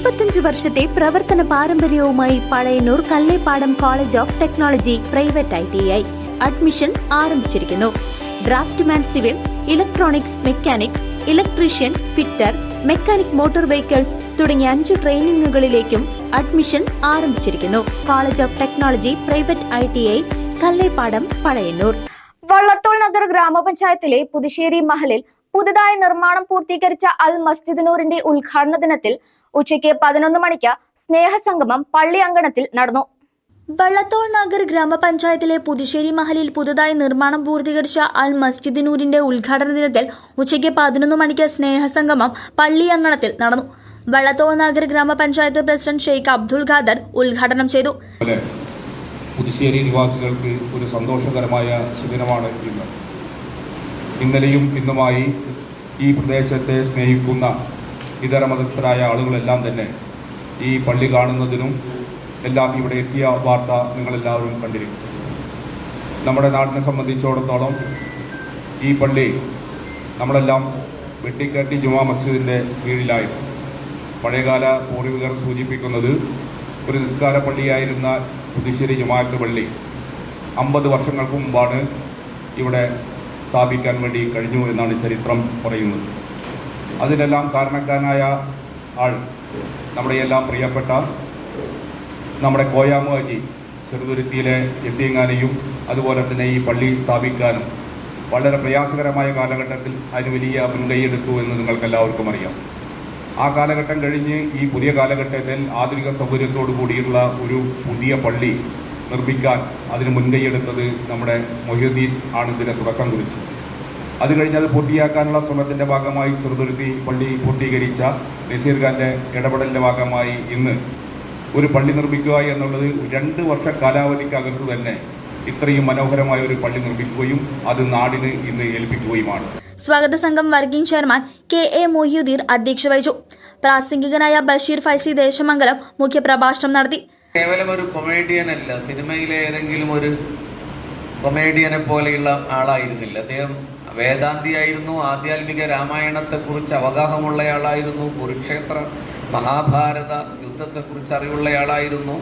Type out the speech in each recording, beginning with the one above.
മുപ്പത്തഞ്ച് വർഷത്തെ പ്രവർത്തന പാരമ്പര്യവുമായി Pazhayannur Kallepadam college of technology private I T I admission ആരംഭിച്ചിരിക്കുന്നു. Draftsman civil electronics mechanic electrician fitter mechanic motor vehicles തുടങ്ങിയ അഞ്ച് ട്രെയിനിങ്ങുകളിലേക്കും അഡ്മിഷൻ ആരംഭിച്ചിരിക്കുന്നു. College of technology private I T I Kallepadam Pazhayannur. Vallathol Nagar ഗ്രാമപഞ്ചായത്തിലെ പുതുശ്ശേരി മഹലിൽ പുതുതായി നിർമ്മാണം പൂർത്തീകരിച്ച അൽ മസ്ജിദ് നൂറിന്റെ ഉദ്ഘാടന ദിനത്തിൽ ഉച്ചയ്ക്ക് പതിനൊന്ന് മണിക്ക് സ്നേഹസംഗമം പള്ളി അങ്കണത്തിൽ നടന്നു. വള്ളത്തോൾ നഗർ ഗ്രാമപഞ്ചായത്തിലെ പുതുശ്ശേരി മഹലിൽ പുതുതായി നിർമ്മാണം പൂർത്തീകരിച്ച അൽ മസ്ജിദ് നൂരിന്റെ ഉദ്ഘാടന ദിനത്തിൽ ഉച്ചയ്ക്ക് പതിനൊന്ന് മണിക്ക് സ്നേഹസംഗമം പള്ളി അങ്കണത്തിൽ നടന്നു. വള്ളത്തോൾ നഗർ ഗ്രാമപഞ്ചായത്ത് പ്രസിഡന്റ് ഷെയ്ഖ് അബ്ദുൾ ഖാദർ ഉദ്ഘാടനം ചെയ്തു. പുതുശ്ശേരി നിവാസികൾക്ക് ഒരു സന്തോഷകരമായ സുദിനമാണ് ഇന്ന്. ഇന്നലെയും ഇന്നുമായി ഈ പ്രദേശത്തെ സ്നേഹിക്കുന്ന ഇതര മതസ്ഥരായ ആളുകളെല്ലാം തന്നെ ഈ പള്ളി കാണുന്നതിനും എല്ലാം ഇവിടെ എത്തിയ വാർത്ത നിങ്ങളെല്ലാവരും കണ്ടിരിക്കും. നമ്മുടെ നാടിനെ സംബന്ധിച്ചിടത്തോളം ഈ പള്ളി നമ്മളെല്ലാം വെട്ടിക്കാട്ടി ജുമാ മസ്ജിദിന്റെ കീഴിലായിരുന്നു. പഴയകാല പൂർവികർ സൂചിപ്പിക്കുന്നത് ഒരു നിസ്കാര പള്ളിയായിരുന്ന പുതുശ്ശേരി ജമാഅത്ത് പള്ളി അമ്പത് വർഷങ്ങൾക്ക് മുമ്പാണ് ഇവിടെ സ്ഥാപിക്കാൻ വേണ്ടി കഴിഞ്ഞു എന്നാണ് ചരിത്രം പറയുന്നത്. അതിനെല്ലാം കാരണക്കാരനായ ആൾ നമ്മുടെ എല്ലാം പ്രിയപ്പെട്ട നമ്മുടെ കോയാമു ചെറുതുരുത്തിയിലെ എത്തിയങ്ങാനെയും അതുപോലെ തന്നെ ഈ പള്ളി സ്ഥാപിക്കാനും വളരെ പ്രയാസകരമായ കാലഘട്ടത്തിൽ അതിന് വലിയ മുൻകൈയെടുത്തു എന്ന് നിങ്ങൾക്കെല്ലാവർക്കും അറിയാം. ആ കാലഘട്ടം കഴിഞ്ഞ് ഈ പുതിയ കാലഘട്ടത്തിൽ ആധുനിക സൗകര്യത്തോടു കൂടിയുള്ള ഒരു പുതിയ പള്ളി നിർമ്മിക്കാൻ അതിന് മുൻകൈയെടുത്തത് നമ്മുടെ മൊഹ്യുദ്ദീൻ ആണ് ഇതിന് തുടക്കം കുറിച്ചത്. അത് കഴിഞ്ഞ് അത് പൂർത്തിയാക്കാനുള്ള ശ്രമത്തിന്റെ ഭാഗമായി ചെറുതുരുത്തി പള്ളി പൂർത്തീകരിച്ച നസീർ ഖാന്റെ ഇടപെടലിന്റെ ഭാഗമായി ഇന്ന് ഒരു പള്ളി നിർമ്മിക്കുക എന്നുള്ളത് രണ്ട് വർഷ കാലാവധിക്കകത്ത് തന്നെ ഇത്രയും മനോഹരമായ ഒരു പള്ളി നിർമ്മിക്കുകയും അത് നാടിന് ഇന്ന് ഏൽപ്പിക്കുകയുമാണ്. സ്വാഗത സംഘം working chairman K A Mohiyuddin അധ്യക്ഷ വഹിച്ചു. പ്രാസംഗികനായ ബഷീർ ഫൈസി ദേശമംഗലം മുഖ്യപ്രഭാഷണം നടത്തി. കേവലം ഒരു കൊമേഡിയൻ അല്ല സിനിമയിലെ ഏതെങ്കിലും ഒരു കൊമേഡിയനെ പോലെയുള്ള ആളായിരുന്നില്ല. അദ്ദേഹം വേദാന്തിയായിരുന്നു ആധ്യാത്മിക രാമായണത്തെക്കുറിച്ച് അവഗാഹമുള്ളയാളായിരുന്നു കുരുക്ഷേത്ര മഹാഭാരത യുദ്ധത്തെക്കുറിച്ച് അറിവുള്ളയാളായിരുന്നു.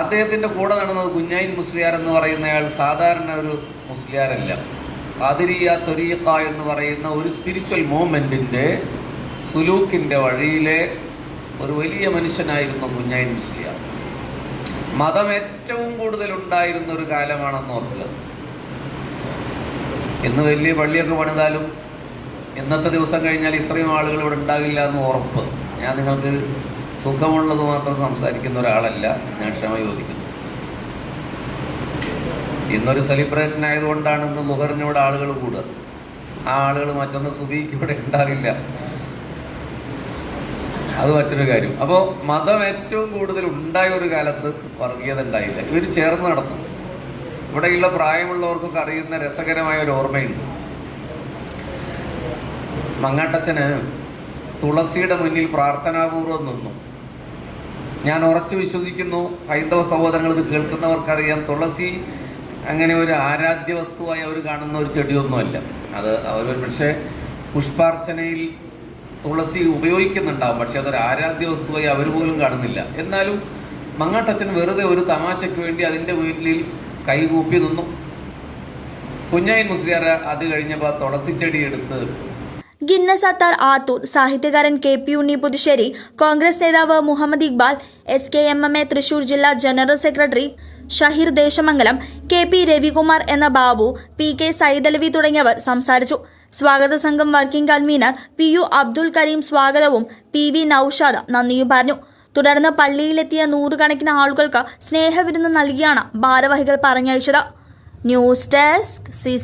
അദ്ദേഹത്തിന്റെ കൂടെ നടന്നത് കുഞ്ഞായിൻ മുസ്ലിയാർ എന്ന് പറയുന്നയാൾ സാധാരണ ഒരു മുസ്ലിയാരല്ല. കാതിരിയ തൊരീക്ക എന്ന് പറയുന്ന ഒരു സ്പിരിച്വൽ മൂവ്മെന്റിന്റെ സുലൂക്കിന്റെ വഴിയിലെ ഒരു വലിയ മനുഷ്യനായിരുന്നു കുഞ്ഞൈൻ മുസ്ലിയാർ. മതം ഏറ്റവും കൂടുതൽ ഉണ്ടായിരുന്ന ഒരു കാലമാണെന്ന് ഓർക്കുക. ഇന്ന് വലിയ പള്ളിയൊക്കെ പണിതാലും ഇന്നത്തെ ദിവസം കഴിഞ്ഞാൽ ഇത്രയും ആളുകൾ ഇവിടെ ഉണ്ടാകില്ല എന്ന് ഉറപ്പ് ഞാൻ നിങ്ങൾക്ക് സുഖമുള്ളത് മാത്രം സംസാരിക്കുന്ന ഒരാളല്ല ഞാൻ ക്ഷമ ചോദിക്കുന്നു. ഇന്നൊരു സെലിബ്രേഷൻ ആയതുകൊണ്ടാണ് ഇന്ന് മുഹറിനോട് ആളുകൾ കൂടുക. ആ ആളുകൾ മറ്റൊന്ന് സുബിക്ക് ഇവിടെ ഉണ്ടാകില്ല അത് മറ്റൊരു കാര്യം. അപ്പോൾ മതം ഏറ്റവും കൂടുതൽ ഉണ്ടായ ഒരു കാലത്ത് വർഗീയത ഉണ്ടായില്ല. ഇവർ ചേർന്ന് നടത്തും. ഇവിടെയുള്ള പ്രായമുള്ളവർക്കൊക്കെ അറിയുന്ന രസകരമായ ഒരു ഓർമ്മയുണ്ട്. മങ്ങാട്ടച്ഛന് തുളസിയുടെ മുന്നിൽ പ്രാർത്ഥനാപൂർവം നിന്നു. ഞാൻ ഉറച്ചു വിശ്വസിക്കുന്നു. ഹൈന്ദവ സഹോദരങ്ങൾ ഇത് കേൾക്കുന്നവർക്കറിയാം. തുളസി അങ്ങനെ ഒരു ആരാധ്യ വസ്തുവായി അവർ കാണുന്ന ഒരു ചെടിയൊന്നുമല്ല. അത് അവർ പക്ഷേ പുഷ്പാർച്ചനയിൽ തുളസി ഉപയോഗിക്കുന്നുണ്ടാവും പക്ഷെ അതൊരു ആരാധ്യ വസ്തുവായി അവർ പോലും കാണുന്നില്ല. എന്നാലും മങ്ങാട്ടച്ചൻ വെറുതെ ഒരു തമാശയ്ക്ക് വേണ്ടി അതിന്റെ വീട്ടിൽ കൈകൂപ്പി നിന്നു. കുഞ്ഞായി മുസ്ലിയാർ അത് കഴിഞ്ഞപ്പോൾ തുളസി ചെടി എടുത്ത് ഗിന്നസ് അത്താർ ആത്തൂർ സാഹിത്യകാരൻ K P Unni Puthussery Congress നേതാവ് Muhammed Iqbal S K M M A Thrissur ജില്ലാ general secretary Shaheer Desamangalam K P Ravikumar എന്ന ബാബു പി കെ സൈദലവി തുടങ്ങിയവർ സംസാരിച്ചു. സ്വാഗത സംഘം working convener P U Abdul Kareem സ്വാഗതവും പി വി നൌഷാദ് നന്ദിയും പറഞ്ഞു. തുടർന്ന് പള്ളിയിലെത്തിയ നൂറുകണക്കിന് ആളുകൾക്ക് സ്നേഹവിരുന്ന് നൽകിയാണ് ഭാരവാഹികൾ പറഞ്ഞയച്ചത്. News desk C